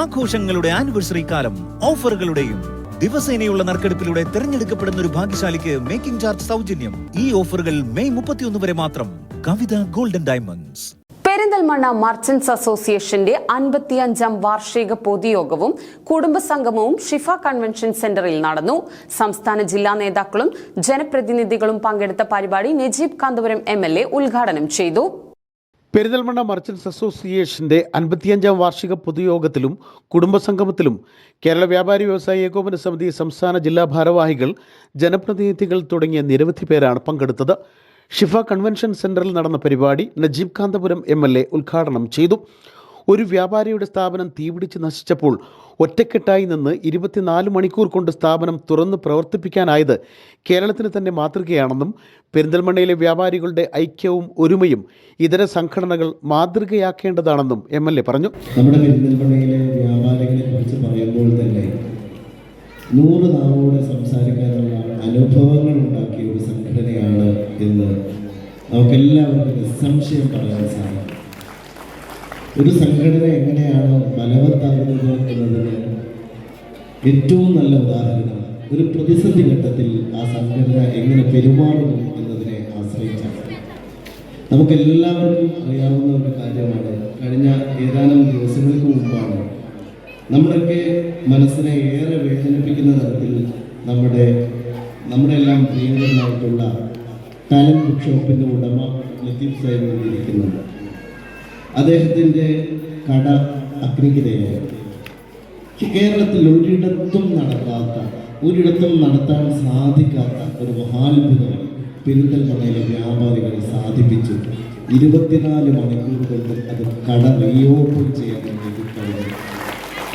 ആഘോഷങ്ങളുടെ ആനിവേഴ്സറി കാലം ഓഫറുകളുടെയും ദിവസേനയുള്ള നറുക്കെടുപ്പിലൂടെ തിരഞ്ഞെടുക്കപ്പെടുന്ന ഒരു ഭാഗ്യശാലിക്ക് മേക്കിംഗ് ചാർജ് സൗജന്യം. ഈ ഓഫറുകൾ മെയ് മുപ്പത്തിയൊന്ന് വരെ മാത്രം. Kavitha golden diamonds Perinthalmanna merchants അസോസിയേഷന്റെ അൻപത്തിയഞ്ചാം വാർഷിക പൊതുയോഗവും കുടുംബസംഗമവും ഷിഫ കൺവെൻഷൻ സെന്ററിൽ നടന്നു. സംസ്ഥാന ജില്ലാ നേതാക്കളും ജനപ്രതിനിധികളും പങ്കെടുത്ത പരിപാടി നജീബ് കാന്തപുരം എം ഉദ്ഘാടനം ചെയ്തു. പെരിന്തൽമണ്ണ മർച്ചൻസ് അസോസിയേഷന്റെ അൻപത്തിയഞ്ചാം വാർഷിക പൊതുയോഗത്തിലും കുടുംബസംഗമത്തിലും കേരള വ്യാപാരി വ്യവസായ ഏകോപന സമിതി സംസ്ഥാന ജില്ലാ ഭാരവാഹികൾ ജനപ്രതിനിധികൾ തുടങ്ങിയ നിരവധി പേരാണ് പങ്കെടുത്തത്. ഷിഫ കൺവെൻഷൻ സെന്ററിൽ നടന്ന പരിപാടി Najeeb Kanthapuram M L A ഉദ്ഘാടനം ചെയ്തു. ഒരു വ്യാപാരിയുടെ സ്ഥാപനം തീപിടിച്ച് നശിച്ചപ്പോൾ ഒറ്റക്കെട്ടായി നിന്ന് ഇരുപത്തിനാല് മണിക്കൂർ കൊണ്ട് സ്ഥാപനം തുറന്ന് പ്രവർത്തിപ്പിക്കാനായത് കേരളത്തിന് തന്നെ മാതൃകയാണെന്നും പെരിന്തൽമണ്ണയിലെ വ്യാപാരികളുടെ ഐക്യവും ഒരുമയും ഇതര സംഘടനകൾ മാതൃകയാക്കേണ്ടതാണെന്നും എം എൽ എ പറഞ്ഞു. നമ്മുടെ പെരിന്തൽമണ്ണയിലെ വ്യാപാരികളെ കുറിച്ച് പറയുമ്പോൾ തന്നെ നൂറ് നാവോടെ സംസാരിക്കാനുള്ള അനുഭവങ്ങൾ ഉണ്ടാക്കിയ ഒരു സംഘടനയാണ് എന്ന് നമുക്കെല്ലാവർക്കും നിസ്സംശയം പറയാൻ സാധിക്കും. ഒരു സംഘടന എങ്ങനെയാണ് ബലവത്താകുന്നത് എന്നതിന് ഏറ്റവും നല്ല ഉദാഹരണം ഒരു പ്രതിസന്ധി ഘട്ടത്തിൽ ആ സംഘടന എങ്ങനെ പെരുമാറുന്നു എന്നതിനെ ആശ്രയിച്ചാണ്. നമുക്കെല്ലാവർക്കും അറിയാവുന്ന ഒരു കാര്യമാണ് കഴിഞ്ഞ ഏതാനും ദിവസങ്ങൾക്ക് മുമ്പാണ് നമ്മുടെയൊക്കെ മനസ്സിനെ ഏറെ വേദനിപ്പിക്കുന്ന തരത്തിൽ നമ്മുടെ നമ്മുടെ എല്ലാം പ്രിയങ്കരനായിട്ടുള്ള ടാലൻ ബുക്ക് ഷോപ്പിന്റെ ഉടമ ലത്തീഫ് സാഹിബ് ഇരിക്കുന്നുണ്ട് അദ്ദേഹത്തിന്റെ കട അഗ്നിക്കിരയായി കേരളത്തിൽ ഒരിടത്തും നടക്കാത്ത ഒരിടത്തും നടത്താൻ സാധിക്കാത്ത ഒരു മഹാത്ഭുതം പെരിന്തൽമണ്ണയിലെ വ്യാപാരികൾ സാധിപ്പിച്ചു. ഇരുപത്തിനാല് മണിക്കൂർ കൊണ്ട് അത് കട റീഓപ്പൺ ചെയ്യാൻ വേണ്ടി കഴിഞ്ഞു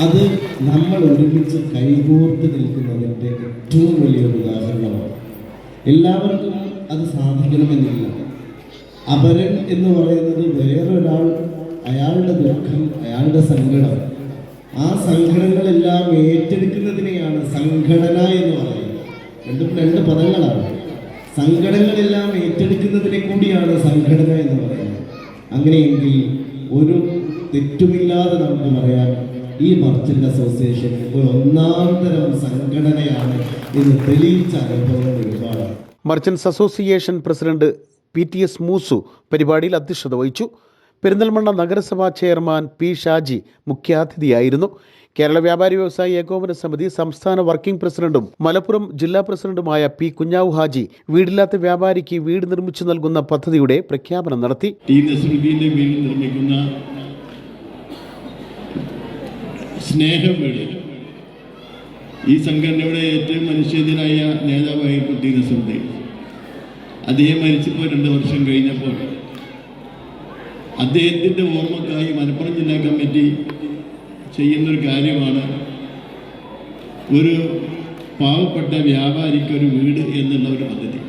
അത് നമ്മൾ ഒരുമിച്ച് കൈകോർത്ത് നിൽക്കുന്നതിന്റെ ഏറ്റവും വലിയൊരു ഉദാഹരണമാണ്. എല്ലാവർക്കും അത് സാധിക്കണമെന്നില്ല. അപരൻ എന്ന് പറയുന്നത് വേറൊരാൾ അയാളുടെ ദുഃഖം അയാളുടെ സങ്കടം. ആ സങ്കടങ്ങളെല്ലാം ഏറ്റെടുക്കുന്നതിനെയാണ് സംഘടന എന്ന് പറയുന്നത്. രണ്ടും രണ്ട് പദങ്ങളാണ്. സങ്കടങ്ങളെല്ലാം ഏറ്റെടുക്കുന്നതിനെ കൂടിയാണ് സംഘടന എന്ന് പറയുന്നത്. അങ്ങനെയെങ്കിൽ ഒരു തെറ്റുമില്ലാതെ നമുക്ക് പറയാം ഈ മർച്ചന്റ് അസോസിയേഷൻ ഒരു ഒന്നാം തരം സംഘടനയാണ് എന്ന് തെളിയിച്ച അനുഭവങ്ങൾ ഒരുപാടാണ്. Merchants association president P T S Moosu പരിപാടിയിൽ അധ്യക്ഷത വഹിച്ചു. പെരിന്തൽമണ്ണ നഗരസഭാ ചെയർമാൻ പി ഷാജി മുഖ്യാതിഥിയായിരുന്നു. കേരള വ്യാപാരി വ്യവസായി ഏകോപന സമിതി സംസ്ഥാന വർക്കിംഗ് പ്രസിഡന്റും മലപ്പുറം ജില്ലാ പ്രസിഡന്റുമായ പി കുഞ്ഞാവു ഹാജി വീടില്ലാത്ത വ്യാപാരിക്ക് വീട് നിർമ്മിച്ചു നൽകുന്ന പദ്ധതിയുടെ പ്രഖ്യാപനം നടത്തി. വീട് ഈ സംഘടനയുടെ ഏറ്റവും മനുഷ്യനായ നേതാവായിരുന്നു ടി നസറുദ്ദീൻ അദ്ദേഹം മരിച്ചപ്പോൾ രണ്ട് വർഷം കഴിഞ്ഞപ്പോൾ അദ്ദേഹത്തിന്റെ ഓർമ്മക്കായി മലപ്പുറം ജില്ലാ കമ്മിറ്റി ചെയ്യുന്നൊരു കാര്യമാണ് ഒരു പാവപ്പെട്ട വ്യാപാരിക്ക് ഒരു വീട് എന്നുള്ള ഒരു പദ്ധതി.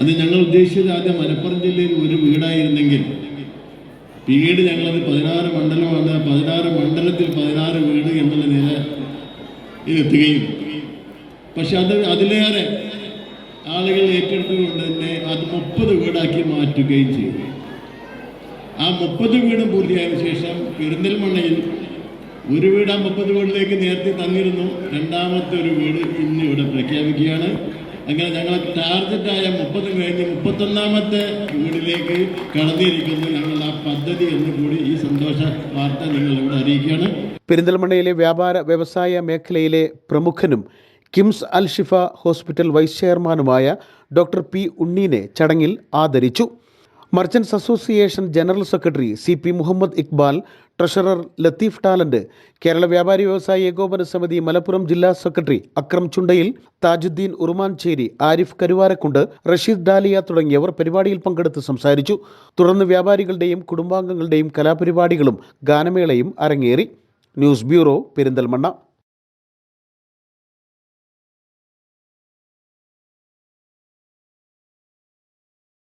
അത് ഞങ്ങൾ ഉദ്ദേശിച്ചത് ആദ്യം മലപ്പുറം ജില്ലയിൽ ഒരു വീടായിരുന്നെങ്കിൽ പിന്നീട് ഞങ്ങളത് പതിനാറ് മണ്ഡലമാണ് പതിനാറ് മണ്ഡലത്തിൽ പതിനാറ് വീട് എന്നുള്ള നില എത്തുകയും പക്ഷെ അത് അതിലേറെ ആളുകൾ ഏറ്റെടുത്തുകൊണ്ട് തന്നെ അത് മുപ്പത് വീടാക്കി മാറ്റുകയും ചെയ്തു. ആ മുപ്പത് വീടും പൂർത്തിയായതിനു ശേഷം പെരിന്തൽമണ്ണയിൽ ഒരു വീട് ആ മുപ്പത് വീടിലേക്ക് നേരത്തെ തന്നിരുന്നു. രണ്ടാമത്തെ ഒരു വീട് ഇന്ന് ഇവിടെ പ്രഖ്യാപിക്കുകയാണ്. അങ്ങനെ ഞങ്ങളെ ടാർഗറ്റായ മുപ്പത് കഴിഞ്ഞ് മുപ്പത്തൊന്നാമത്തെ വീടിലേക്ക് കടന്നിരിക്കുന്നു. ഞങ്ങൾ ആ പദ്ധതി എന്ന് കൂടി ഈ സന്തോഷ വാർത്ത നിങ്ങൾ ഇവിടെ അറിയിക്കുകയാണ്. പെരിന്തൽമണ്ണയിലെ വ്യാപാര വ്യവസായ മേഖലയിലെ പ്രമുഖനും KIMS Al Shifa hospital vice ചെയർമാനുമായ ഡോക്ടർ പി ഉണ്ണീനെ ചടങ്ങിൽ ആദരിച്ചു. Merchants association general secretary C P Muhammad Iqbal treasurer Latheef Talent Kerala വ്യാപാരി വ്യവസായി ഏകോപന സമിതി മലപ്പുറം ജില്ലാ സെക്രട്ടറി അക്രം ചുണ്ടയിൽ താജുദ്ദീൻ ഉറുമാൻചേരി ആരിഫ് കരുവാരക്കുണ്ട് റഷീദ് ഡാലിയ തുടങ്ങിയവർ പരിപാടിയിൽ പങ്കെടുത്ത് സംസാരിച്ചു. തുടർന്ന് വ്യാപാരികളുടെയും കുടുംബാംഗങ്ങളുടെയും കലാപരിപാടികളും ഗാനമേളയും അരങ്ങേറി. News bureau Perinthalmanna.